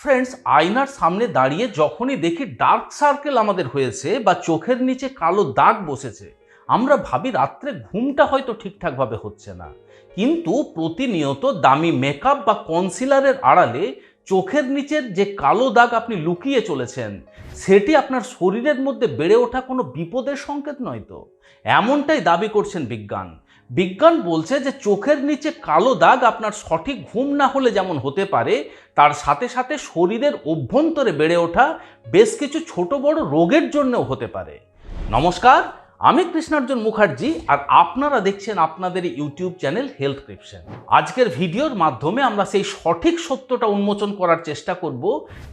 Friends আয়নার সামনে দাঁড়িয়ে যখনই দেখি ডার্ক সার্কেল আমাদের হয়েছে বা চোখের নিচে কালো দাগ বসেছে, আমরা ভাবি রাত্রে ঘুমটা হয়তো ঠিকঠাকভাবে হচ্ছে না। কিন্তু প্রতিনিয়ত দামি মেকআপ বা কনসিলারের আড়ালে চোখের নিচের যে কালো দাগ আপনি লুকিয়ে চলেছেন, সেটি আপনার শরীরের মধ্যে বেড়ে ওঠা কোনো বিপদের সংকেত নয় তো? এমনটাই দাবি করছেন বিজ্ঞান। বিজ্ঞান বলছে যে চোখের নিচে কালো দাগ আপনার সঠিক ঘুম না হলে যেমন হতে পারে, তার সাথে সাথে শরীরের অভ্যন্তরে বেড়ে ওঠা বেশ কিছু ছোট বড় রোগের জন্যও হতে পারে। নমস্কার আমি কৃষ্ণার্জুন মুখার্জি আর আপনারা দেখছেন আপনাদের ইউটিউব চ্যানেল হেলথ ক্রিপশন। আজকের ভিডিওর মাধ্যমে আমরা সেই সঠিক সত্যটা উন্মোচন করার চেষ্টা করব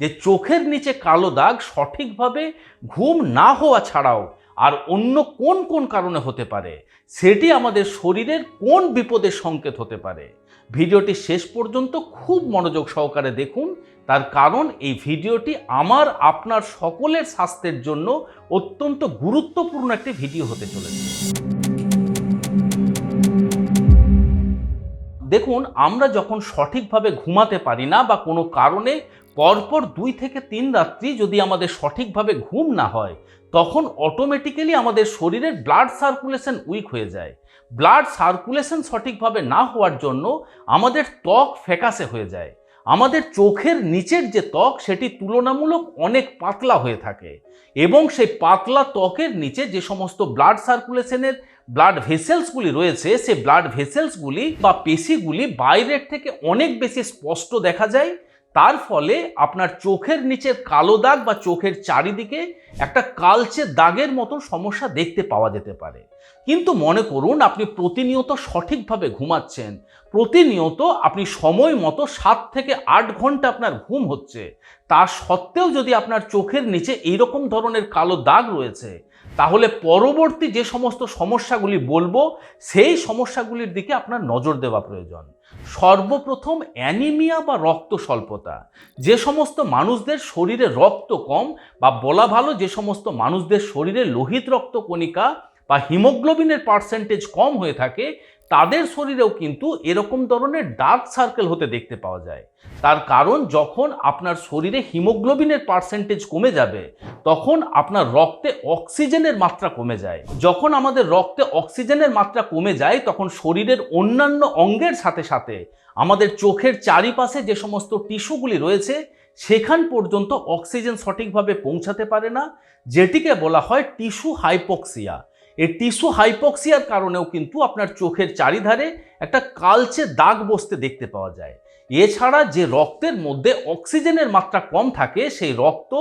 যে চোখের নিচে কালো দাগ সঠিকভাবে ঘুম না হওয়া ছাড়াও আর অন্য কোন কোন কারণে হতে পারে, সেটি আমাদের শরীরের কোন বিপদের সংকেত হতে পারে। ভিডিওটি শেষ পর্যন্ত খুব মনোযোগ সহকারে দেখুন তার কারণ এই ভিডিওটি আমার, আপনার সকলের স্বাস্থ্যের জন্য অত্যন্ত গুরুত্বপূর্ণ একটি ভিডিও হতে চলেছে। দেখুন, আমরা যখন সঠিকভাবে ঘুমাতে পারি না বা কোনো কারণে পরপর দুই থেকে তিন রাত্রি যদি আমাদের সঠিকভাবে ঘুম না হয়, তখন অটোমেটিক্যালি আমাদের শরীরের ব্লাড সার্কুলেশন উইক হয়ে যায়। ব্লাড সার্কুলেশন সঠিকভাবে না হওয়ার জন্য আমাদের ত্বক ফ্যাকাসে হয়ে যায়। আমাদের চোখের নিচের যে ত্বক, সেটি তুলনামূলক অনেক পাতলা হয়ে থাকে এবং সেই পাতলা ত্বকের নিচে যে সমস্ত ব্লাড সার্কুলেশনের ব্লাড ভেসেলসগুলি রয়েছে, সে ব্লাড ভেসেলসগুলি বা পেশিগুলি বাইরের থেকে অনেক বেশি স্পষ্ট দেখা যায়। তার ফলে আপনার চোখের নিচের কালো দাগ বা চোখের চারিদিকে একটা কালচে দাগের মতো সমস্যা দেখতে পাওয়া যেতে পারে। কিন্তু মনে করুন, আপনি প্রতিনিয়ত সঠিকভাবে ঘুমাচ্ছেন। প্রতিনিয়ত আপনি সময় মতো সাত থেকে আট ঘণ্টা আপনার ঘুম হচ্ছে। তা সত্ত্বেও যদি আপনার চোখের নিচে এইরকম ধরনের কালো দাগ রয়েছে, তাহলে পরবর্তী যে সমস্ত সমস্যাগুলি বলব, সেই সমস্যাগুলির দিকে আপনার নজর দেওয়া প্রয়োজন। সর্বপ্রথম অ্যানিমিয়া বা রক্ত স্বল্পতা। যে সমস্ত মানুষদের শরীরে রক্ত কম বা বলা ভালো যে সমস্ত মানুষদের শরীরে লোহিত রক্ত কণিকা বা হিমোগ্লোবিনের পার্সেন্টেজ কম হয়ে থাকে তাদের শরীরেও কিন্তু এরকম ধরনের ডার্ক সার্কেল হতে দেখতে পাওয়া যায়। তার কারণ যখন আপনার শরীরে হিমোগ্লোবিনের পার্সেন্টেজ কমে যাবে, তখন আপনার রক্তে অক্সিজেনের মাত্রা কমে যায়। যখন আমাদের রক্তে অক্সিজেনের মাত্রা কমে যায়, তখন শরীরের অন্যান্য অঙ্গের সাথে সাথে আমাদের চোখের চারিপাশে যে সমস্ত টিস্যুগুলি রয়েছে, সেখান পর্যন্ত অক্সিজেন সঠিকভাবে পৌঁছাতে পারে না, যেটিকে বলা হয় টিস্যু হাইপক্সিয়া। এই টিস্যু হাইপক্সিয়ার কারণেও কিন্তু আপনার চোখের চারিধারে একটা কালচে দাগ বসতে দেখতে পাওয়া যায়। এছাড়া যে রক্তের মধ্যে অক্সিজেনের মাত্রা কম থাকে, সেই রক্ত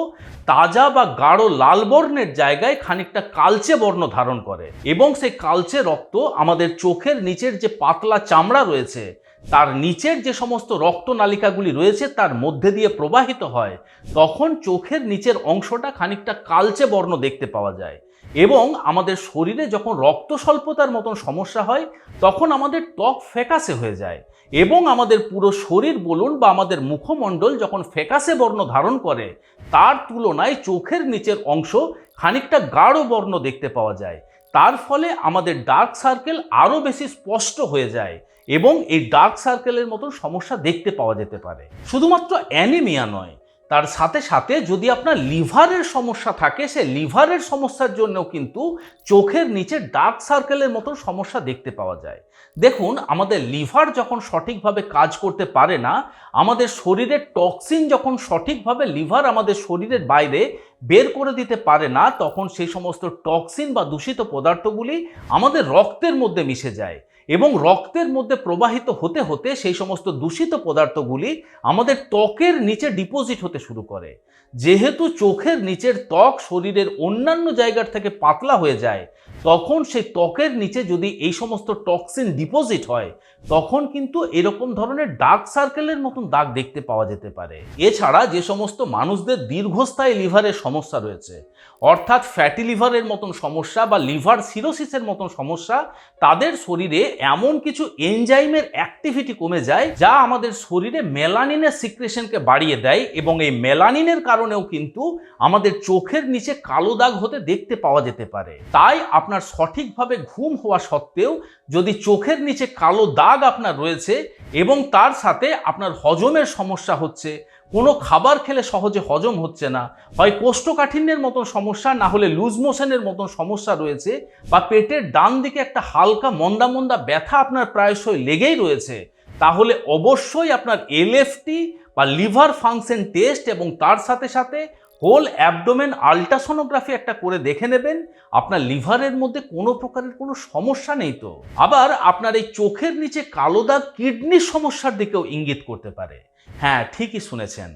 তাজা বা গাঢ় লাল বর্ণের জায়গায় খানিকটা কালচে বর্ণ ধারণ করে এবং সেই কালচে রক্ত আমাদের চোখের নিচের যে পাতলা চামড়া রয়েছে, তার নিচের যে সমস্ত রক্তনালিকাগুলি রয়েছে, তার মধ্যে দিয়ে প্রবাহিত হয়, তখন চোখের নিচের অংশটা খানিকটা কালচে বর্ণ দেখতে পাওয়া যায়। এবং আমাদের শরীরে যখন রক্ত স্বল্পতার মতন সমস্যা হয়, তখন আমাদের ত্বক ফ্যাকাসে হয়ে যায় এবং আমাদের পুরো শরীর বলুন বা আমাদের মুখমণ্ডল যখন ফ্যাকাসে বর্ণ ধারণ করে, তার তুলনায় চোখের নিচের অংশ খানিকটা গাঢ় বর্ণ দেখতে পাওয়া যায়। তার ফলে আমাদের ডার্ক সার্কেল আরও বেশি স্পষ্ট হয়ে যায় এবং এই ডার্ক সার্কেলের মতন সমস্যা দেখতে পাওয়া যেতে পারে। শুধুমাত্র অ্যানিমিয়া নয় তার সাথে সাথে যদি আপনার লিভারের সমস্যা থাকে, সে লিভারের সমস্যার জন্যও কিন্তু চোখের নিচে ডার্ক সার্কেলের মতো সমস্যা দেখতে পাওয়া যায়। দেখুন, আমাদের লিভার যখন সঠিকভাবে কাজ করতে পারে না, আমাদের শরীরের টক্সিন যখন সঠিকভাবে লিভার আমাদের শরীরের বাইরে বের করে দিতে পারে না, তখন সেই সমস্ত টক্সিন বা দূষিত পদার্থগুলি আমাদের রক্তের মধ্যে মিশে যায়। এবং রক্তের মধ্যে প্রবাহিত হতে হতে সেই সমস্ত দূষিত পদার্থগুলি আমাদের ত্বকের নিচে ডিপোজিট হতে শুরু করে। যেহেতু চোখের নিচের ত্বক শরীরের অন্যান্য জায়গার থেকে পাতলা হয়ে যায় তখন সেই ত্বকের নিচে যদি এই সমস্ত টক্সিন ডিপোজিট হয়, তখন কিন্তু এরকম ধরনের ডার্ক সার্কেলের মতন দাগ দেখতে পাওয়া যেতে পারে। এছাড়া যে সমস্ত মানুষদের দীর্ঘস্থায়ী লিভারের সমস্যা রয়েছে, অর্থাৎ ফ্যাটি লিভারের মতন সমস্যা বা লিভার সিরোসিসের মতন সমস্যা, তাদের শরীরে এমন কিছু এনজাইমের অ্যাক্টিভিটি কমে যায়, যা আমাদের শরীরে মেলানিনের সিক্রেশনকে বাড়িয়ে দেয় এবং এই মেলানিনের কারণেও কিন্তু আমাদের চোখের নিচে কালো দাগ হতে দেখতে পাওয়া যেতে পারে। তাই আপনার সঠিকভাবে ঘুম হওয়া সত্ত্বেও যদি চোখের নিচে কালো দাগ আপনার রয়েছে এবং তার সাথে আপনার হজমের সমস্যা হচ্ছে, কোনো খাবার খেলে সহজে হজম হচ্ছে না, হয় কোষ্ঠকাঠিন্যের মতন সমস্যা, না হলে লুজ মোশনের মতন সমস্যা রয়েছে বা পেটের ডান দিকে একটা হালকা মন্দা মন্দা ব্যথা আপনার প্রায়শই লেগেই রয়েছে, তাহলে অবশ্যই আপনার এলএফটি বা লিভার ফাংশন টেস্ট এবং তার সাথে সাথে হোল অ্যাবডোমেন আলট্রাসোনোগ্রাফি একটা করে দেখে নেবেন, আপনার লিভারের মধ্যে কোনো প্রকারের কোনো সমস্যা নেই তো। আবার আপনার এই চোখের নিচে কালো দাগ কিডনির সমস্যার দিকেও ইঙ্গিত করতে পারে। হ্যাঁ ঠিকই শুনেছেন।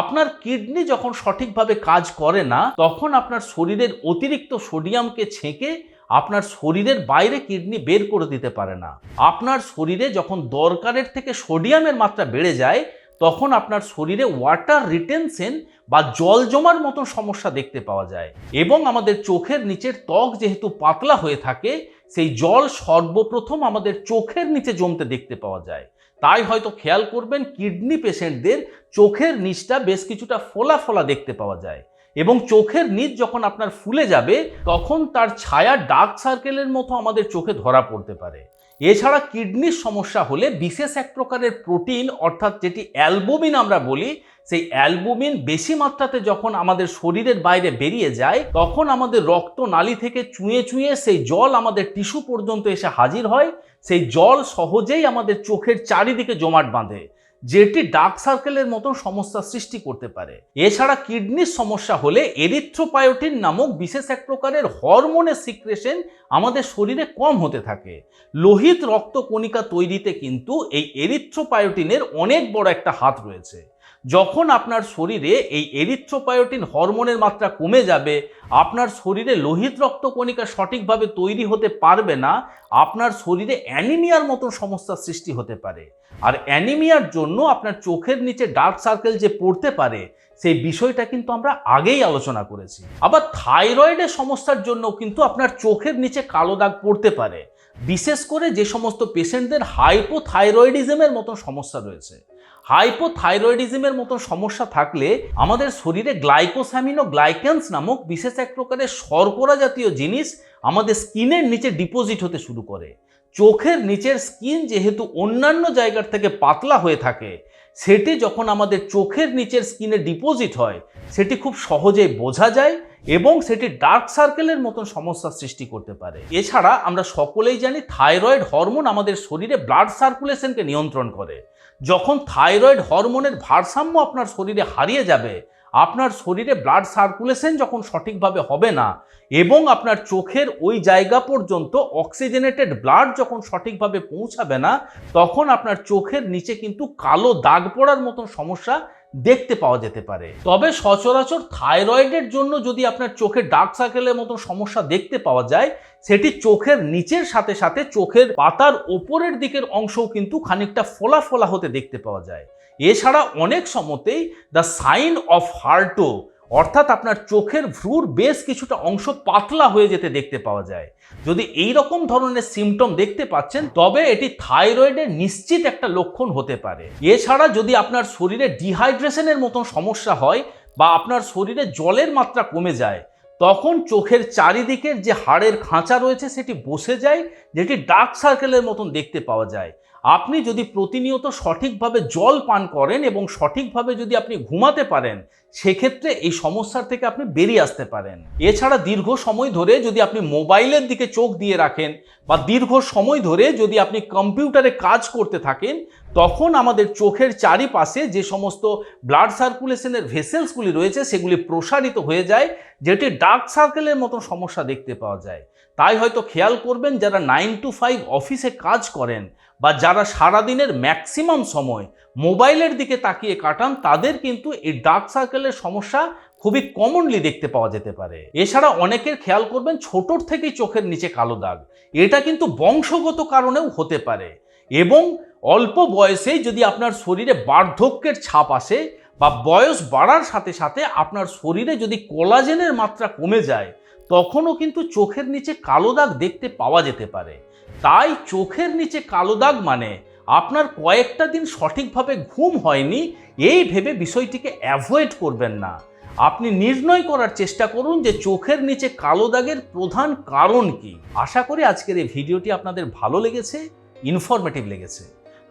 আপনার কিডনি যখন সঠিকভাবে কাজ করে না, তখন আপনার শরীরের অতিরিক্ত সোডিয়ামকে ছেঁকে আপনার শরীরের বাইরে কিডনি বের করে দিতে পারে না। আপনার শরীরে যখন দরকারের থেকে সোডিয়ামের মাত্রা বেড়ে যায় তখন আপনার শরীরে ওয়াটার রিটেনশন বা জল জমার মতো সমস্যা দেখতে পাওয়া যায়। এবং আমাদের চোখের নিচের ত্বক যেহেতু পাতলা হয়ে থাকে, সেই জল সর্বপ্রথম আমাদের চোখের নিচে জমতে দেখতে পাওয়া যায়। তাই হয়তো খেয়াল করবেন, কিডনি পেশেন্টদের চোখের নিচটা বেশ কিছুটা ফোলা ফোলা দেখতে পাওয়া যায়। এবং চোখের নিচ যখন আপনার ফুলে যাবে, তখন তার ছায়া ডার্ক সার্কেলের মতো আমাদের চোখে ধরা পড়তে পারে। এছাড়া কিডনির সমস্যা হলে বিশেষ এক প্রকারের প্রোটিন, অর্থাৎ যেটি অ্যালবুমিন আমরা বলি, সেই অ্যালবুমিন বেশি মাত্রাতে যখন আমাদের শরীরের বাইরে বেরিয়ে যায়, তখন আমাদের রক্ত নালী থেকে চুঁয়ে চুঁয়ে সেই জল আমাদের টিস্যু পর্যন্ত এসে হাজির হয়। সেই জল সহজেই আমাদের চোখের চারিদিকে জমাট বাঁধে। যেটি ডার্ক সার্কেলের মতো সমস্যা সৃষ্টি করতে পারে। এছাড়া কিডনির সমস্যা হলে এরিথ্রোপায়োটিন নামক বিশেষ এক প্রকারের হরমোনের সিক্রেশন আমাদের শরীরে কম হতে থাকে। লোহিত রক্তকণিকা তৈরিতে কিন্তু এই এরিথ্রোপায়োটিনের অনেক বড় একটা হাত রয়েছে। যখন আপনার শরীরে এই এরিথ্রোপায়োটিন হরমোনের মাত্রা কমে যাবে, আপনার শরীরে লোহিত রক্তকণিকা সঠিকভাবে তৈরি হতে পারবে না, আপনার শরীরে অ্যানিমিয়ার মতো সমস্যার সৃষ্টি হতে পারে। আর অ্যানিমিয়ার জন্য আপনার চোখের নিচে ডার্ক সার্কেল যে পড়তে পারে, সেই বিষয়টা কিন্তু আমরা আগেই আলোচনা করেছি। আবার থাইরয়েডের সমস্যার জন্য কিন্তু আপনার চোখের নিচে কালো দাগ পড়তে পারে। বিশেষ করে যে সমস্ত পেশেন্টদের হাইপোথাইরয়েডিজমের মতো সমস্যা রয়েছে। হাইপোথাইরয়েডিজমের মতো সমস্যা থাকলে আমাদের শরীরে গ্লাইকোস্যামিনো গ্লাইকেন্স নামক বিশেষ এক প্রকারের শর্করা জাতীয় জিনিস আমাদের স্কিনের নিচে ডিপোজিট হতে শুরু করে। চোখের নিচের স্কিন যেহেতু অন্যান্য জায়গার থেকে পাতলা হয়ে থাকে, সেটি যখন আমাদের চোখের নিচের স্কিনে ডিপোজিট হয়, সেটি খুব সহজেই বোঝা যায় এবং সেটি ডার্ক সার্কেলের মতন সমস্যার সৃষ্টি করতে পারে। এছাড়া আমরা সকলেই জানি থাইরয়েড হরমোন আমাদের শরীরে ব্লাড সার্কুলেশনকে নিয়ন্ত্রণ করে। যখন থাইরয়েড হরমোনের ভারসাম্য আপনার শরীরে হারিয়ে যাবে আপনার শরীরে ব্লাড সার্কুলেশন যখন সঠিকভাবে হবে না এবং আপনার চোখের ওই জায়গা পর্যন্ত অক্সিজেনেটেড ব্লাড যখন সঠিকভাবে পৌঁছাবে না, তখন আপনার চোখের নিচে কিন্তু কালো দাগ পড়ার মতন সমস্যা দেখতে পাওয়া যেতে পারে। তবে সচরাচর থাইরয়েডের জন্য যদি আপনার চোখে ডার্ক সার্কেলের মতো সমস্যা দেখতে পাওয়া যায়, সেটি চোখের নিচের সাথে সাথে চোখের পাতার ওপরের দিকের অংশও কিন্তু খানিকটা ফোলা ফোলা হতে দেখতে পাওয়া যায়। এছাড়া অনেক সময়তেই দ্য সাইন অফ হার্টো অর্থাৎ আপনার চোখের ভ্রুর বেশ কিছুটা অংশ পাতলা হয়ে যেতে দেখতে পাওয়া যায়। যদি এই রকম ধরনের সিমটম দেখতে পাচ্ছেন, তবে এটি থাইরয়েডের নিশ্চিত একটা লক্ষণ হতে পারে। এছাড়া যদি আপনার শরীরে ডিহাইড্রেশনের মতন সমস্যা হয় বা আপনার শরীরে জলের মাত্রা কমে যায়, তখন চোখের চারিদিকের যে হাড়ের খাঁচা রয়েছে, সেটি বসে যায়, যেটি ডার্ক সার্কেলের মতন দেখতে পাওয়া যায়। আপনি যদি প্রতিনিয়ত সঠিকভাবে জল পান করেন এবং সঠিকভাবে যদি আপনি ঘুমাতে পারেন, সেক্ষেত্রে এই সমস্যার থেকে আপনি বেরিয়ে আসতে পারেন। এছাড়া দীর্ঘ সময় ধরে যদি আপনি মোবাইলের দিকে চোখ দিয়ে রাখেন বা দীর্ঘ সময় ধরে যদি আপনি কম্পিউটারে কাজ করতে থাকেন তখন আমাদের চোখের চারিপাশে যে সমস্ত ব্লাড সার্কুলেশনের ভেসেলসগুলি রয়েছে, সেগুলি প্রসারিত হয়ে যায়, যেটি ডার্ক সার্কেলের মতো সমস্যা দেখতে পাওয়া যায়। তাই হয়তো খেয়াল করবেন, যারা নাইন টু ফাইভ অফিসে কাজ করেন বা যারা সারাদিনের ম্যাক্সিমাম সময় মোবাইলের দিকে তাকিয়ে কাটান, তাদের কিন্তু এই ডার্ক সার্কেলের সমস্যা খুবই কমনলি দেখতে পাওয়া যেতে পারে। এছাড়া অনেকের খেয়াল করবেন, ছোটোর থেকেই চোখের নিচে কালো দাগ। এটা কিন্তু বংশগত কারণেও হতে পারে। এবং অল্প বয়সেই যদি আপনার শরীরে বার্ধক্যের ছাপ আসে বা বয়স বাড়ার সাথে সাথে আপনার শরীরে যদি কোলাজেনের মাত্রা কমে যায়, তখনও কিন্তু চোখের নিচে কালো দাগ দেখতে পাওয়া যেতে পারে। তাই চোখের নিচে কালো দাগ মানে আপনার কয়েকটা দিন সঠিকভাবে ঘুম হয়নি, এই ভেবে বিষয়টিকে অ্যাভয়েড করবেন না। আপনি নির্ণয় করার চেষ্টা করুন যে চোখের নিচে কালো দাগের প্রধান কারণ কি। আশা করি আজকের এই ভিডিওটি আপনাদের ভালো লেগেছে, ইনফরমেটিভ লেগেছে।